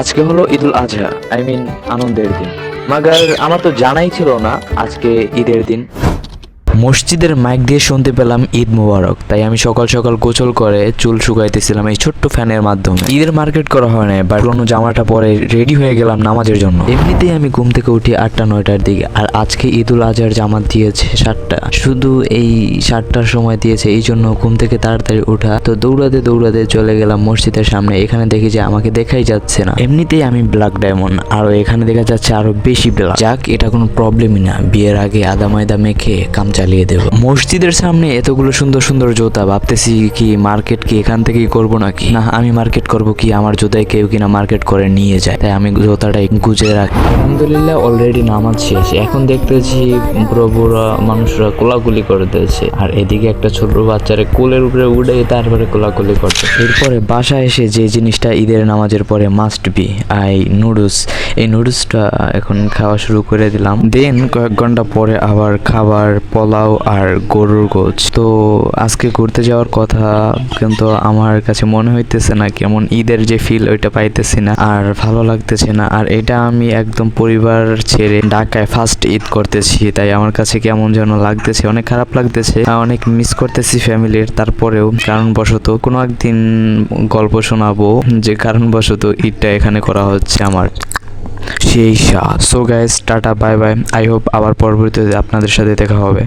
আজকে হলো ঈদুল Azha I mean আনন্দের দিন। মাগার, আমার তো জানাই ছিল না আজকে ঈদের দিন। মসজিদের মাইক দিয়ে শুনতে পেলাম ঈদ মোবারক। তাই আমি সকাল সকাল গোসল করে চুল শুকাইতেছিলাম এই ছোট্ট ফ্যানের মাধ্যমে। ঈদের মার্কেট করা হয় না বাট পুরোনো জামাটা পরে রেডি হয়ে গেলাম নামাজের জন্য। এমনিতেই আমি ঘুম থেকে উঠি আটটা, নয়টার দিকে, আর আজকে ঈদুল আজহার জামাত দিয়েছে সাতটা। শুধু এই সাতটার সময় দিয়েছে, এই জন্য ঘুম থেকে তাড়াতাড়ি ওঠা। তো দৌড়াতে দৌড়াতে চলে গেলাম মসজিদের সামনে, এখানে দেখি যে আমাকে দেখাই যাচ্ছে না। এমনিতেই আমি ব্ল্যাক ডায়মন্ড আর এখানে দেখা যাচ্ছে আরও বেশি ব্ল্যাক যাক, এটা কোনো প্রবলেমই না। বিয়ের আগে আদা ময়দা মেখে কাম চালিয়ে দেবো। মসজিদের সামনে এতগুলো সুন্দর সুন্দর জুতা, ভাবতেছি কি মার্কেট কি এখান থেকেই করব নাকি? না, আমি মার্কেট করব কি? আমার জুতায় কেউ কিনা মার্কেট করে নিয়ে যায়। তাই আমি জুতাটাই গুজে রাখি। আলহামদুলিল্লাহ অলরেডি নামাজ শেষ। এখন দেখতেছি বুড়ো মানুষরা কোলাকুলি করতেছে। আর এদিকে একটা ছোট বাচ্চারে কোলের উপরে উঠে তারপরে কোলাকুলি করছে এরপরে বাসায় এসে যে জিনিসটা ঈদের নামাজের পরে মাস্ট বি আই নুডলস এই নুডলসটা এখন খাওয়া শুরু করে দিলাম। দেন কয়েক ঘণ্টা পরে আবার খাবার পোলাও আর গরুর গোছ। তো আজকে ঘুরতে যাওয়ার কথা, কিন্তু আমার কাছে মনে হইতেছে না কেমন ঈদের যে ফিল ওইটা পাইতেছি না আর ভালো লাগতেছে না। আর এটা আমি একদম পরিবার ছেড়ে ঢাকায় ফার্স্ট ঈদ করতেছি, তাই আমার কাছে কেমন যেন লাগতেছে, অনেক খারাপ লাগতেছে। অনেক মিস করতেছি ফ্যামিলির তারপরেও। কারণবশত কোনো একদিন গল্প শোনাবো, যে কারণবশত ঈদটা এখানে করা হচ্ছে আমার। সেই Shah so guys tata bye bye I hope আবার পরবর্তীতে আপনাদের সাথে দেখা হবে।